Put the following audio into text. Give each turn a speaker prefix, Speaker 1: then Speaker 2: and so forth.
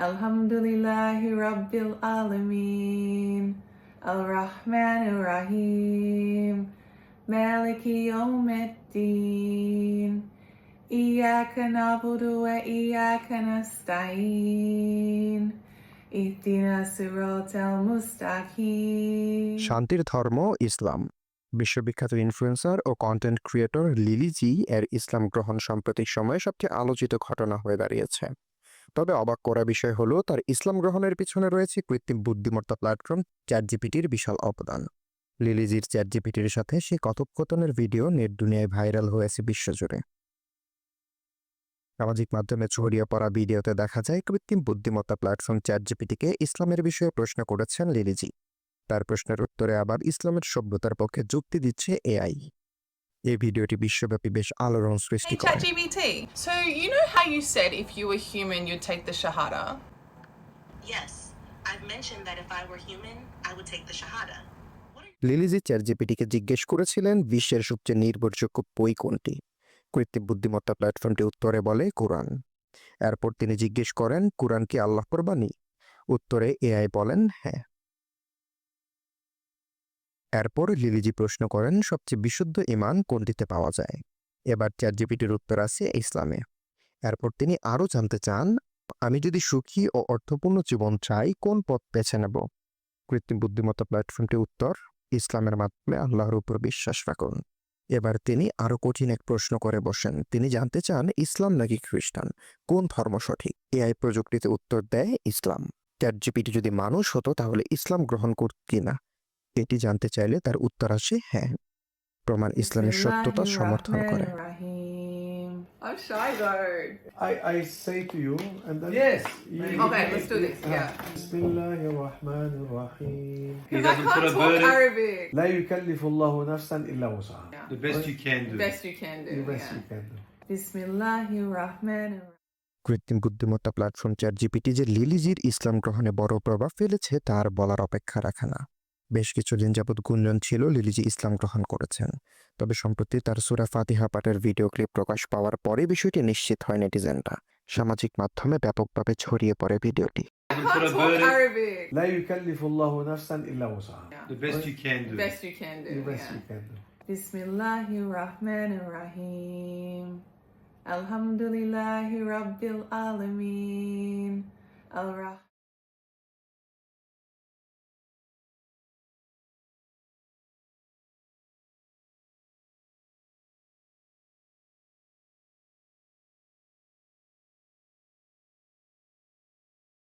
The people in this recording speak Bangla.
Speaker 1: Alhamdulillahi Rabbil Alameen. Ar-Rahman Ar-Rahim. Maliki Yawmiddin. Nasta'in. Ihdina siratal mustaqim.
Speaker 2: শান্তির ধর্ম ইসলাম বিশ্ববিখ্যাত ইনফ্লুয়েন্সার ও কন্টেন্ট ক্রিয়েটর লিলি জি এর ইসলাম গ্রহণ সাম্প্রতিক সময়ে সবচেয়ে আলোচিত ঘটনা হয়ে দাঁড়িয়েছে তবে অবাক করা বিষয় হলো, তার ইসলাম গ্রহণের পিছনে রয়েছে কৃত্রিম বুদ্ধিমত্তা প্ল্যাটফর্ম চ্যাট জিপিটির বিশাল অবদান। লিলিজির চ্যাট জিপিটির সাথে সে কথোপকথনের ভিডিও নেট দুনিয়ায় ভাইরাল হয়েছে বিশ্বজুড়ে। সামাজিক মাধ্যমে ছড়িয়ে পড়া ভিডিওতে দেখা যায়, কৃত্রিম বুদ্ধিমত্তা প্ল্যাটফর্ম চ্যাট জিপিটিকে ইসলামের বিষয়ে প্রশ্ন করেছেন লিলিজি। তার প্রশ্নের উত্তরে আবার ইসলামের সভ্যতার পক্ষে যুক্তি দিচ্ছে এআই এই ভিডিওটি বিশ্বব্যাপী বেশ আলোড়ন সৃষ্টি করে
Speaker 3: ChatGPT. So you know how you said if you were human you'd take the shahada?
Speaker 4: Yes, I've mentioned that if I were human, I would take the Shahada. What
Speaker 2: লিলিজি চ্যাট জিপিটিকে জিজ্ঞেস করেছিলেন বিশ্বের সবচেয়ে নির্ভরযোগ্য বই কোনটি কৃত্রিম বুদ্ধিমত্তা প্ল্যাটফর্মটি উত্তরে বলে কোরআন এরপর তিনি জিজ্ঞেস করেন কোরআন কি আল্লাহর বাণী উত্তরে এআই বলেন হ্যাঁ এরপর লিলিজি প্রশ্ন করেন, সবচেয়ে বিশুদ্ধ ইমান কোনটিতে পাওয়া যায়? এবার চ্যাট জিপিটির উত্তর আছে ইসলামে। এরপর তিনি আরও জানতে চান, আমি যদি সুখী ও অর্থপূর্ণ জীবন চাই, কোন পথ বেছে নেব? কৃত্রিম বুদ্ধিমত্তা প্ল্যাটফর্মটি উত্তর, ইসলামের মাধ্যমে আল্লাহর উপর বিশ্বাস রাখুন। এবার তিনি আরও কঠিন এক প্রশ্ন করে বসেন। তিনি জানতে চান, ইসলাম নাকি খ্রিস্টান? কোন ধর্ম সঠিক? এআই প্রযুক্তিতে উত্তর দেয় ইসলাম। চ্যাট জিপিটি যদি মানুষ হতো, তাহলে ইসলাম গ্রহণ করত কিনা? এটি জানতে চাইলে তার উত্তর আসে হ্যাঁ প্রমাণ ইসলামের সত্যতা সমর্থন করে
Speaker 1: Bismillahirrahmanirrahim. I'm shy though.
Speaker 5: I, I say to you and then
Speaker 6: Yes.
Speaker 5: you-
Speaker 1: Okay, let's do this,
Speaker 5: Ah.
Speaker 1: yeah.
Speaker 5: بسم الله الرحمن الرحيم
Speaker 6: He
Speaker 1: Because I
Speaker 6: doesn't put
Speaker 1: can't
Speaker 6: a
Speaker 1: talk
Speaker 6: burden.
Speaker 1: Arabic.
Speaker 5: لا يكلف الله نفسا إلا وسعها
Speaker 1: Yeah.
Speaker 6: The best you can do.
Speaker 1: Best you can do.
Speaker 5: The best
Speaker 1: yeah.
Speaker 5: you can do.
Speaker 1: Bismillahirrahmanirrahim.
Speaker 2: কৃত্রিম বুদ্ধিমত্তা প্ল্যাটফর্ম চ্যাট জিপিটি যে লিলিজির ইসলাম গ্রহণে বড় প্রভাব ফেলেছে তার বলার অপেক্ষা রাখে না বেশ কিছুদিন যাবৎ গুঞ্জন ছিল লিলিজি ইসলাম গ্রহণ করেছেন তবে সম্প্রতি তার সুরা ফাতিহা পাঠের ভিডিও ক্লিপ প্রকাশ পাওয়ার পরে বিষয়টি নিশ্চিত হয় নেটিজেনরা সামাজিক মাধ্যমে ব্যাপকভাবে ছড়িয়ে পড়ে ভিডিওটি
Speaker 1: I
Speaker 6: Doesn't put
Speaker 1: can't
Speaker 6: a
Speaker 1: talk
Speaker 6: burden.
Speaker 1: Arabic.
Speaker 5: لا يكلف الله نفسا إلا وسعها
Speaker 1: Yeah.
Speaker 6: The best you can do.
Speaker 1: Best you can do.
Speaker 5: The best
Speaker 1: yeah.
Speaker 5: you can do.
Speaker 1: Bismillahirrahmanirrahim. Alhamdulillahi Rabbil Alameen. Ar-Rahman.